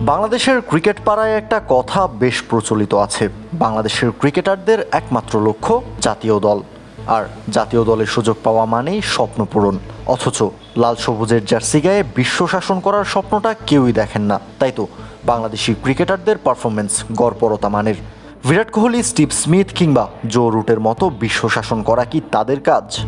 বাংলাদেশের ক্রিকেট পাড়ায় একটা কথা বেশ প্রচলিত আছে। বাংলাদেশের ক্রিকেটারদের একমাত্র লক্ষ্য জাতীয় দল। আর জাতীয় দলের সুযোগ পাওয়া মানেই স্বপ্ন পূরণ। অথচ লাল সবুজের জার্সি গায়ে বিশ্ব শাসন করার স্বপ্নটা কেউই দেখেন না। তাই তো বাংলাদেশি ক্রিকেটারদের পারফরমেন্স গড়পরতা মানের। বিরাট কোহলি, স্টিভ স্মিথ কিংবা জো রুটের মতো বিশ্ব শাসন করা কি তাদের কাজ?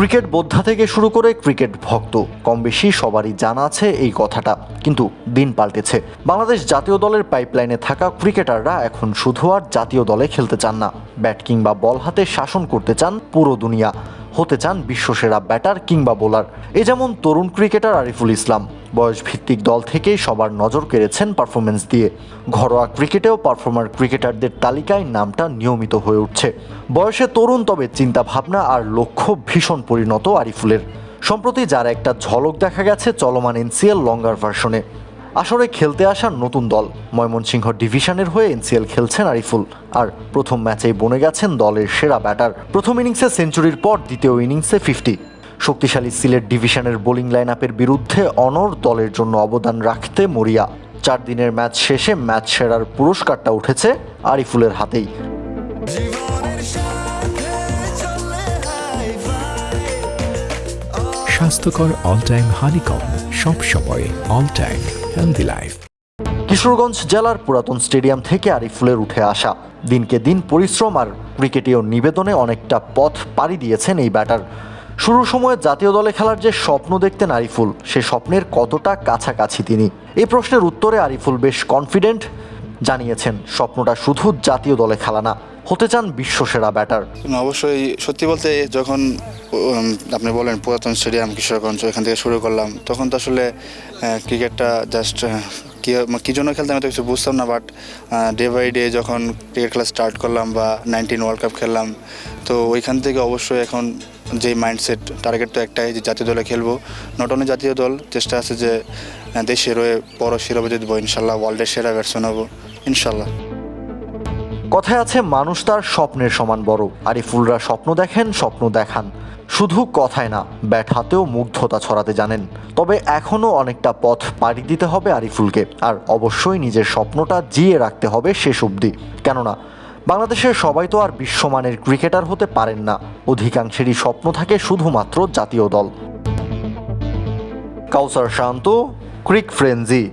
ক্রিকেট বোদ্ধা থেকে শুরু করে ক্রিকেট ভক্ত। কম বেশি সবারই জানা আছে এই কথাটা। কিন্তু দিন পাল্টেছে। বাংলাদেশ জাতীয় দলের পাইপলাইনে থাকা ক্রিকেটাররা এখন শুধু আর জাতীয় দলে খেলতে চান না। ব্যাট কিংবা বল হাতে শাসন করতে চান পুরো দুনিয়া। হতে চান বিশ্বসেরা ব্যাটার কিংবা বোলার। এ যেমন তরুণ ক্রিকেটার আরিফুল ইসলাম। বয়স ভিত্তিক দল থেকেই সবার নজর কেড়েছেন পারফরমেন্স দিয়ে। ঘরোয়া ক্রিকেটেও পারফর্মার ক্রিকেটারদের তালিকায় নামটা নিয়মিত হয়ে উঠছে। বয়সে তরুণ, তবে চিন্তা ভাবনা আর লক্ষ্য ভীষণ পরিণত আরিফুলের। সম্প্রতি যার একটা ঝলক দেখা গেছে চলমান এনসিএল লঙ্গার ভার্সনে। আসরে খেলতে আসা নতুন দল। ময়মনসিংহ ডিভিশনের হয়ে এনসিএল খেলছেন আরিফুল। আর প্রথম ম্যাচেই বনে গেছেন দলের সেরা ব্যাটার। প্রথম ইনিংসে সেঞ্চুরির পর দ্বিতীয় ইনিংসে ফিফটি। শক্তিশালী সিলেট ডিভিশনের বোলিং লাইন আপের বিরুদ্ধে অনর দলের জন্য অবদান রাখতে মরিয়া। চার দিনের ম্যাচ শেষে ম্যাচ সেরার পুরস্কারটা উঠেছে আরিফুলের হাতেই। স্বাস্থ্যকর অল টাইম হানিকম সব সময় all time healthy life Kishoreganj জেলার পুরাতন স্টেডিয়াম থেকে আরিফুলের উঠে আসা। দিনকে দিন পরিশ্রম আর ক্রিকেটীয় নিবেদনে অনেকটা পথ পাড়ি দিয়েছেন এই ব্যাটার। শুরুর সময়ে জাতীয় দলে খেলার যে স্বপ্ন দেখতেন আরিফুল সে স্বপ্নের কতটা কাছাকাছি তিনি? এই প্রশ্নের উত্তরে আরিফুল বেশ কনফিডেন্ট জানিয়েছেন, স্বপ্নটা শুধু জাতীয় দলে খেলা না হতে চান বিশ্বসেরা ব্যাটার? অবশ্যই সত্যি বলতে যখন আপনি বলেন পুরাতন স্টেডিয়াম কিশোরগঞ্জ এখান থেকে শুরু করলাম তখন তো আসলে ক্রিকেটটা জাস্ট কি জন্য খেলতাম আমি তো কিছু বুঝতাম না বাট ডে বাই ডে যখন ক্রিকেট খেলা স্টার্ট করলাম বা নাইনটিন ওয়ার্ল্ড কাপ খেললাম তো ওইখান থেকে অবশ্যই এখন যে মাইন্ডসেট টার্গেট তো একটাই যে জাতীয় দলে খেলব। নট অনলি জাতীয় দল চেষ্টা আছে যে আহ, দেশের হয়ে বড় শিরোপা জিতবো ইনশাল্লাহ ওয়ার্ল্ডের সেরা ব্যাটসম্যান হব ইনশাল্লাহ। কথায় আছে, মানুষ তার স্বপ্নের সমান বড়। আরিফুলরা স্বপ্ন দেখেন, স্বপ্ন দেখান। শুধু কথায় না ব্যাট হাতেও মুগ্ধতা ছড়াতে জানেন। তবে এখনও অনেকটা পথ পাড়ি দিতে হবে আরিফুলকে। আর অবশ্যই নিজের স্বপ্নটা জিয়ে রাখতে হবে শেষ অবধি। কেননা, বাংলাদেশের সবাই তো আর বিশ্বমানের ক্রিকেটার হতে পারেন না। অধিকাংশেরই স্বপ্ন থাকে শুধুমাত্র জাতীয় দল। কাউসার শান্ত, ক্রিক ফ্রেঞ্জি